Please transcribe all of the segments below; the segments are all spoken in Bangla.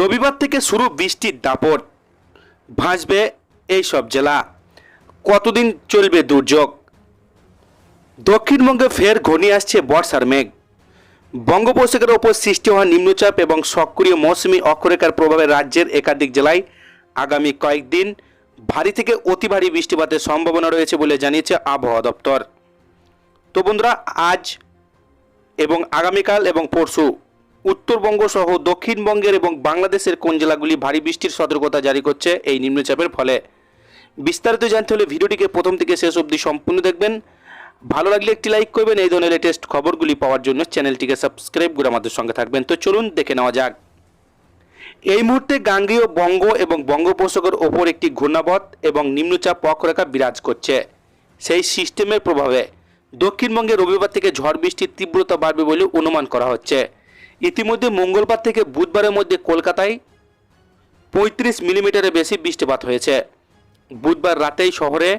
রবিবার থেকে শুরু বৃষ্টির দাপট ভাসবে এই সব জেলা। কতদিন চলবে দুর্যোগ? দক্ষিণবঙ্গে ফের ঘনিয়ে আসছে বর্ষার মেঘ। বঙ্গোপসাগরের ওপর সৃষ্টি হওয়া নিম্নচাপ এবং সক্রিয় মৌসুমি অক্ষরেখার প্রভাবে রাজ্যের একাধিক জেলায় আগামী কয়েকদিন ভারী থেকে অতি ভারী বৃষ্টিপাতের সম্ভাবনা রয়েছে বলে জানিয়েছে আবহাওয়া দপ্তর। তো বন্ধুরা, আজ এবং আগামীকাল এবং পরশু উত্তরবঙ্গ সহ দক্ষিণবঙ্গের এবং বাংলাদেশের কোন জেলাগুলি ভারী বৃষ্টির সতর্কতা জারি করছে এই নিম্নচাপের ফলে? বিস্তারিত জানতে হলে ভিডিওটিকে প্রথম থেকে শেষ অবধি সম্পূর্ণ দেখবেন। ভালো লাগলে একটি লাইক করবেন, এই ধরনের লেটেস্ট খবরগুলি পাওয়ার জন্য চ্যানেলটিকে সাবস্ক্রাইব করে আমাদের সঙ্গে থাকবেন। তো চলুন দেখে নেওয়া যাক। এই মুহূর্তে গাঙ্গেয় বঙ্গ এবং বঙ্গোপসাগর ওপর একটি ঘূর্ণাবধ এবং নিম্নচাপ অক্ষরেখা বিরাজ করছে। সেই সিস্টেমের প্রভাবে দক্ষিণবঙ্গে রবিবার থেকে ঝড় বৃষ্টির তীব্রতা বাড়বে বলে অনুমান করা হচ্ছে। ইতিমধ্যে মঙ্গলবার থেকে বুধবারের মধ্যে কলকাতায় পঁয়ত্রিশ মিলিমিটারের বেশি বৃষ্টিপাত হয়েছে। বুধবার রাতেই শহরে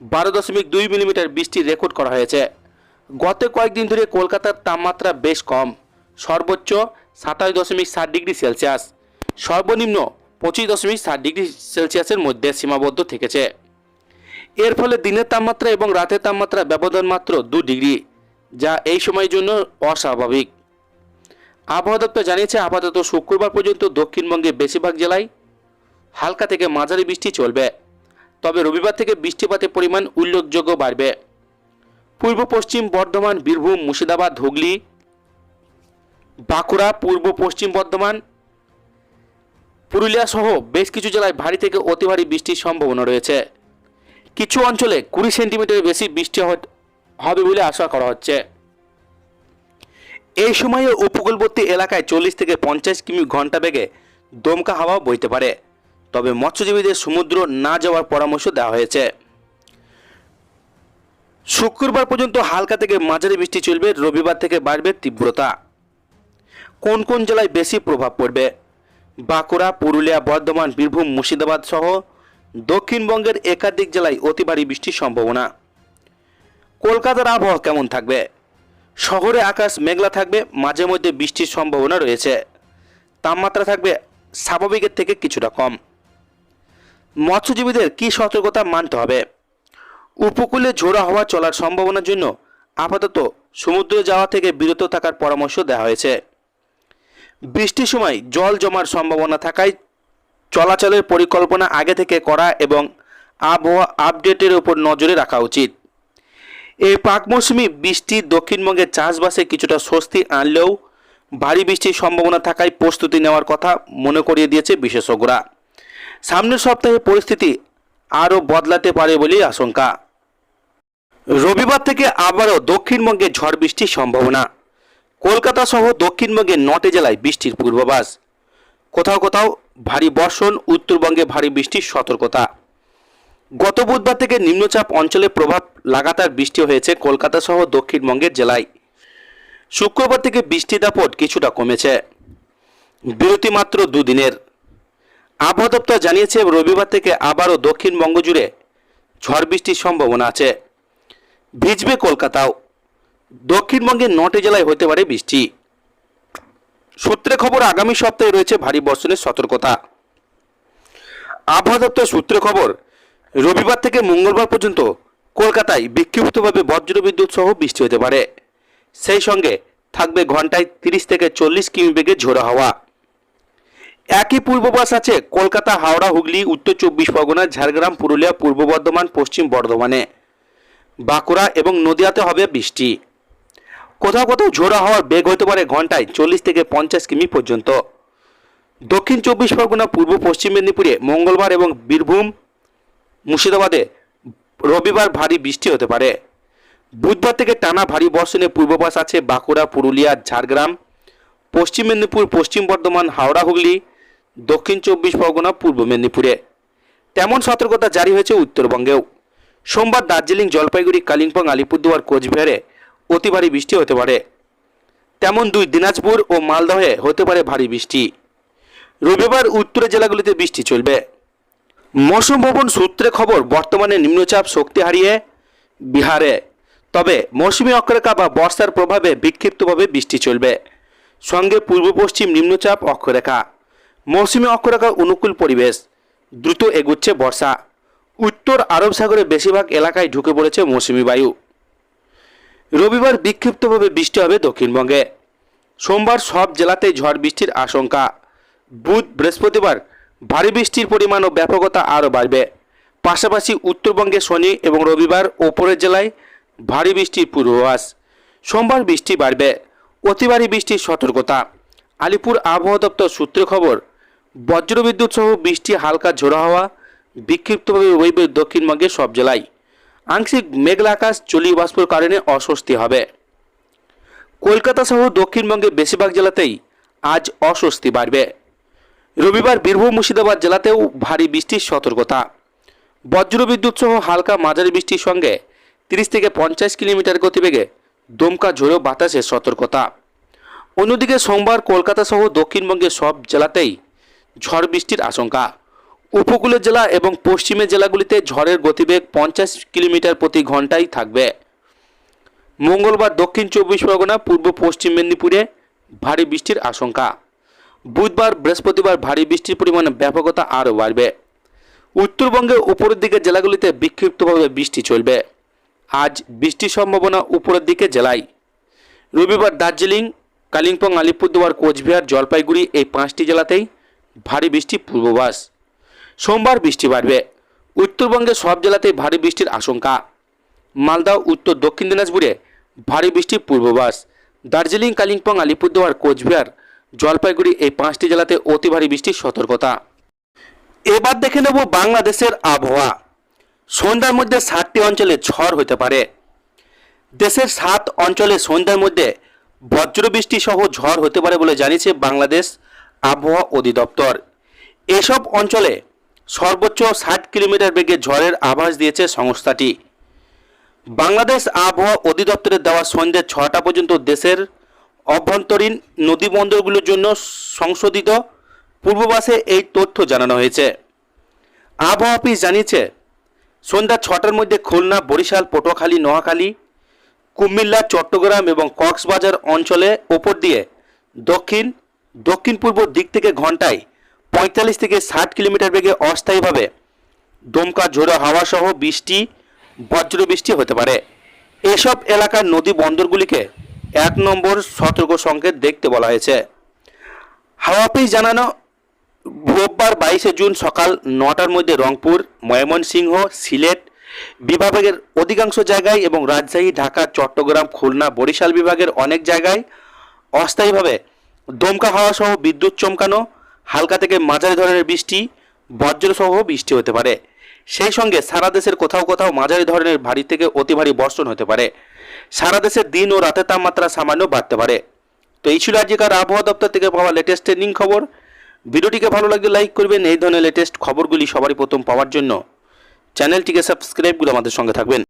বারো দশমিক দুই মিলিমিটার বৃষ্টি রেকর্ড করা হয়েছে। গত কয়েকদিন ধরে কলকাতার তাপমাত্রা বেশ কম, সর্বোচ্চ সাতাশ দশমিক সাত ডিগ্রি সেলসিয়াস। সর্বনিম্ন পঁচিশ দশমিক সাত ডিগ্রি সেলসিয়াসের মধ্যে সীমাবদ্ধ থেকেছে। এর ফলে দিনের তাপমাত্রা এবং রাতের তাপমাত্রা ব্যবধান মাত্র দু ডিগ্রি, যা এই সময়ের জন্য অস্বাভাবিক। আবহাওয়া দপ্তর জানিয়েছে, আপাতত শুক্রবার পর্যন্ত দক্ষিণবঙ্গে বেশিরভাগ জেলায় হালকা থেকে মাঝারি বৃষ্টি চলবে। তবে রবিবার থেকে বৃষ্টিপাতের পরিমাণ উল্লেখযোগ্য বাড়বে। পূর্ব পশ্চিম বর্ধমান, বীরভূম, মুর্শিদাবাদ, হুগলি, বাঁকুড়া, পূর্ব পশ্চিম বর্ধমান, পুরুলিয়া সহ বেশ কিছু জেলায় ভারী থেকে অতি ভারী বৃষ্টির সম্ভাবনা রয়েছে। কিছু অঞ্চলে কুড়ি সেন্টিমিটারের বেশি বৃষ্টি হবে বলে আশা করা হচ্ছে। এই সময়ে উপকূলবর্তী এলাকায় চল্লিশ থেকে পঞ্চাশ কিমি ঘণ্টা বেগে দমকা হাওয়া বইতে পারে। তবে মৎস্যজীবীদের সমুদ্র না যাওয়ার পরামর্শ দেওয়া হয়েছে। শুক্রবার পর্যন্ত হালকা থেকে মাঝারি বৃষ্টি চলবে, রবিবার থেকে বাড়বে তীব্রতা। কোন কোন জেলায় বেশি প্রভাব পড়বে? বাঁকুড়া, পুরুলিয়া, বর্ধমান, বীরভূম, মুর্শিদাবাদ সহ দক্ষিণবঙ্গের একাধিক জেলায় অতি ভারী বৃষ্টির সম্ভাবনা। কলকাতার আবহাওয়া কেমন থাকবে? শহরে আকাশ মেঘলা থাকবে, মাঝে মধ্যে বৃষ্টির সম্ভাবনা রয়েছে। তাপমাত্রা থাকবে স্বাভাবিকের থেকে কিছুটা কম। মৎস্যজীবীদের কী সতর্কতা মানতে হবে? উপকূলে ঝোড়া হওয়া চলার সম্ভাবনার জন্য আপাতত সমুদ্রে যাওয়া থেকে বিরত থাকার পরামর্শ দেওয়া হয়েছে। বৃষ্টির সময় জল জমার সম্ভাবনা থাকায় চলাচলের পরিকল্পনা আগে থেকে করা এবং আবহাওয়া আপডেটের উপর নজরে রাখা উচিত। এই পাক মৌসুমি বৃষ্টি দক্ষিণবঙ্গের চাষবাসে কিছুটা স্বস্তি আনলেও ভারী বৃষ্টির সম্ভাবনা থাকায় প্রস্তুতি নেওয়ার কথা মনে করিয়ে দিয়েছে বিশেষজ্ঞরা। সামনের সপ্তাহে পরিস্থিতি আরও বদলাতে পারে বলেই আশঙ্কা। রবিবার থেকে আবারও দক্ষিণবঙ্গে ঝড় বৃষ্টির সম্ভাবনা। কলকাতা সহ দক্ষিণবঙ্গের নটি জেলায় বৃষ্টির পূর্বাভাস। কোথাও কোথাও ভারী বর্ষণ, উত্তরবঙ্গে ভারী বৃষ্টির সতর্কতা। গত বুধবার থেকে নিম্নচাপ অঞ্চলে প্রভাব লাগাতার বৃষ্টি হয়েছে কলকাতা সহ দক্ষিণবঙ্গের জেলায়। শুক্রবার থেকে বৃষ্টি দাপট কিছুটা কমেছে। বিরতি মাত্র দুদিনের। আবহাওয়া দপ্তর জানিয়েছে, রবিবার থেকে আবারও দক্ষিণবঙ্গ জুড়ে ঝড় বৃষ্টির সম্ভাবনা আছে। ভিজবে কলকাতাও। দক্ষিণবঙ্গের নটি জেলায় হতে পারে বৃষ্টি। সূত্রে খবর, আগামী সপ্তাহে রয়েছে ভারী বর্ষণের সতর্কতা। আবহাওয়া দপ্তর সূত্রে খবর রবিবার থেকে মঙ্গলবার পর্যন্ত কলকাতায় বিক্ষিপ্তভাবে বজ্রবিদ্যুৎ সহ বৃষ্টি হতে পারে। সেই সঙ্গে থাকবে ঘন্টায় তিরিশ থেকে চল্লিশ কিমি বেগে ঝোড়ো হাওয়া। একই পূর্বাভাস আছে কলকাতা, হাওড়া, হুগলি, উত্তর চব্বিশ পরগনা, ঝাড়গ্রাম, পুরুলিয়া, পূর্ব বর্ধমান, পশ্চিম বর্ধমানে। বাঁকুড়া এবং নদিয়াতে হবে বৃষ্টি। কোথাও কোথাও ঝোড়ো হওয়ার বেগ হতে পারে ঘন্টায় চল্লিশ থেকে পঞ্চাশ কিমি পর্যন্ত। দক্ষিণ চব্বিশ পরগনা, পূর্ব পশ্চিম মেদিনীপুরে মঙ্গলবার এবং বীরভূম মুর্শিদাবাদে রবিবার ভারী বৃষ্টি হতে পারে। বুধবার থেকে টানা ভারী বর্ষণের পূর্বাভাস আছে বাঁকুড়া, পুরুলিয়া, ঝাড়গ্রাম, পশ্চিম মেদিনীপুর, পশ্চিম বর্ধমান, হাওড়া, হুগলি, দক্ষিণ চব্বিশ পরগনা, পূর্ব মেদিনীপুরে। তেমন সতর্কতা জারি হয়েছে উত্তরবঙ্গেও। সোমবার দার্জিলিং, জলপাইগুড়ি, কালিম্পং, আলিপুরদুয়ার, কোচবিহারে অতি ভারী বৃষ্টি হতে পারে। তেমন দুই দিনাজপুর ও মালদহে হতে পারে ভারী বৃষ্টি। রবিবার উত্তরের জেলাগুলিতে বৃষ্টি চলবে। মৌসুম ভবন সূত্রে খবর, বর্তমানে নিম্নচাপ শক্তি হারিয়ে বিহারে। তবে মৌসুমি অক্ষরেখা বা বর্ষার প্রভাবে বিক্ষিপ্তভাবে বৃষ্টি চলবে। সঙ্গে পূর্ব পশ্চিম নিম্নচাপ অক্ষরেখা মৌসুমি অক্ষরেখার অনুকূল পরিবেশ, দ্রুত এগুচ্ছে বর্ষা। উত্তর আরব সাগরের বেশিরভাগ এলাকায় ঢুকে পড়েছে মৌসুমি বায়ু। রবিবার বিক্ষিপ্তভাবে বৃষ্টি হবে দক্ষিণবঙ্গে। সোমবার সব জেলাতেই ঝড় বৃষ্টির আশঙ্কা। বুধ বৃহস্পতিবার ভারী বৃষ্টির পরিমাণ ও ব্যাপকতা আরও বাড়বে। পাশাপাশি উত্তরবঙ্গে শনি এবং রবিবার ওপরের জেলায় ভারী বৃষ্টির পূর্বাভাস। সোমবার বৃষ্টি বাড়বে। অতি ভারী বৃষ্টির সতর্কতা। আলিপুর আবহাওয়া দপ্তর সূত্রে খবর, বজ্রবিদ্যুৎ সহ বৃষ্টি হালকা ঝোড়ো হওয়া বিক্ষিপ্তভাবে বইবে দক্ষিণবঙ্গের সব জেলায়। আংশিক মেঘলা আকাশ জলীয় বাষ্পর কারণে অস্বস্তি হবে। কলকাতা সহ দক্ষিণবঙ্গের বেশিরভাগ জেলাতেই আজ অস্বস্তি বাড়বে। রবিবার বীরভূম মুর্শিদাবাদ জেলাতেও ভারী বৃষ্টির সতর্কতা। বজ্রবিদ্যুৎ সহ হালকা মাঝারি বৃষ্টির সঙ্গে তিরিশ থেকে পঞ্চাশ কিলোমিটার গতিবেগে দমকা ঝোড়ো বাতাসের সতর্কতা। অন্যদিকে সোমবার কলকাতা সহ দক্ষিণবঙ্গের সব জেলাতেই ঝড় বৃষ্টির আশঙ্কা। উপকূলের জেলা এবং পশ্চিমের জেলাগুলিতে ঝড়ের গতিবেগ পঞ্চাশ কিলোমিটার প্রতি ঘন্টায় থাকবে। মঙ্গলবার দক্ষিণ চব্বিশ পরগনা, পূর্ব পশ্চিম মেদিনীপুরে ভারী বৃষ্টির আশঙ্কা। বুধবার, বৃহস্পতিবার ভারী বৃষ্টির পরিমাণ ব্যাপকতা আরও বাড়বে। উত্তরবঙ্গের উপরের দিকের জেলাগুলিতে বিক্ষিপ্তভাবে বৃষ্টি চলবে। আজ বৃষ্টির সম্ভাবনা উপরের দিকে জেলায়। রবিবার দার্জিলিং, কালিম্পং, আলিপুরদুয়ার, কোচবিহার, জলপাইগুড়ি এই পাঁচটি জেলাতেই ভারী বৃষ্টি পূর্বাভাস। সোমবার বৃষ্টি বাড়বে। উত্তরবঙ্গের সব জেলাতেই ভারী বৃষ্টির আশঙ্কা। মালদা, উত্তর দক্ষিণ দিনাজপুরে ভারী বৃষ্টির পূর্বাভাস। দার্জিলিং, কালিম্পং, আলিপুরদুয়ার, কোচবিহার জলপাইগুড়ি এই পাঁচটি জেলাতে অতি ভারী বৃষ্টির সতর্কতা। এবার দেখে নেব বাংলাদেশের আবহাওয়া। সন্ধ্যার মধ্যে সাতটি অঞ্চলে ঝড় হতে পারে। দেশের সাত অঞ্চলে সন্ধ্যার মধ্যে বজ্রবৃষ্টি সহ ঝড় হতে পারে বলে জানিয়েছে বাংলাদেশ আবহাওয়া অধিদপ্তর। এসব অঞ্চলে সর্বোচ্চ ষাট কিলোমিটার বেগে ঝড়ের আভাস দিয়েছে সংস্থাটি। বাংলাদেশ আবহাওয়া অধিদপ্তরের দেওয়া সন্ধ্যে ছটা পর্যন্ত দেশের অভ্যন্তরীণ নদীবন্দরগুলোর জন্য সংশোধিত পূর্ববাসে এই তথ্য জানানো হয়েছে। আবহাওয়া অফিস জানিয়েছে, সন্ধ্যা ছটার মধ্যে খুলনা, বরিশাল, পটুয়াখালী, নোয়াখালী, কুমিল্লা, চট্টগ্রাম এবং কক্সবাজার অঞ্চলে ওপর দিয়ে দক্ষিণ দক্ষিণ পূর্ব দিক থেকে ঘন্টায় পঁয়তাল্লিশ থেকে ষাট কিলোমিটার বেগে অস্থায়ীভাবে দমকা ঝোড়ো হাওয়া সহ বৃষ্টি বজ্র বৃষ্টি হতে পারে। এসব এলাকার নদী বন্দরগুলিকে এক নম্বর সতর্ক সংকেত দেখতে বলা হয়েছে। হাওয়া অফিস জানানো, রোববার বাইশে জুন সকাল নটার মধ্যে রংপুর, ময়মনসিংহ, সিলেট বিভাগের অধিকাংশ জায়গায় এবং রাজশাহী, ঢাকা, চট্টগ্রাম, খুলনা, বরিশাল বিভাগের অনেক জায়গায় অস্থায়ীভাবে দমকা হাওয়া সহ বিদ্যুৎ চমকানো, হালকা থেকে মাঝারি ধরনের বৃষ্টি, বজ্রসহ বৃষ্টি হতে পারে। সেই সঙ্গে সারা দেশের কোথাও কোথাও মাঝারি ধরনের ভারী থেকে অতি ভারী বর্ষণ হতে পারে। সারা দেশের দিন ও রাতের তাপমাত্রা সামান্য বাড়তে পারে। তো এই ছিল আজকের আবহাওয়া দপ্তর থেকে পাওয়া লেটেস্ট ট্রেন্ডিং খবর। ভিডিওটিকে ভালো লাগলে লাইক করবেন। এই ধরনের লেটেস্ট খবরগুলি সবারই প্রথম পাওয়ার জন্য। চ্যানেলটিকে সাবস্ক্রাইবগুলো আমাদের সঙ্গে থাকবেন।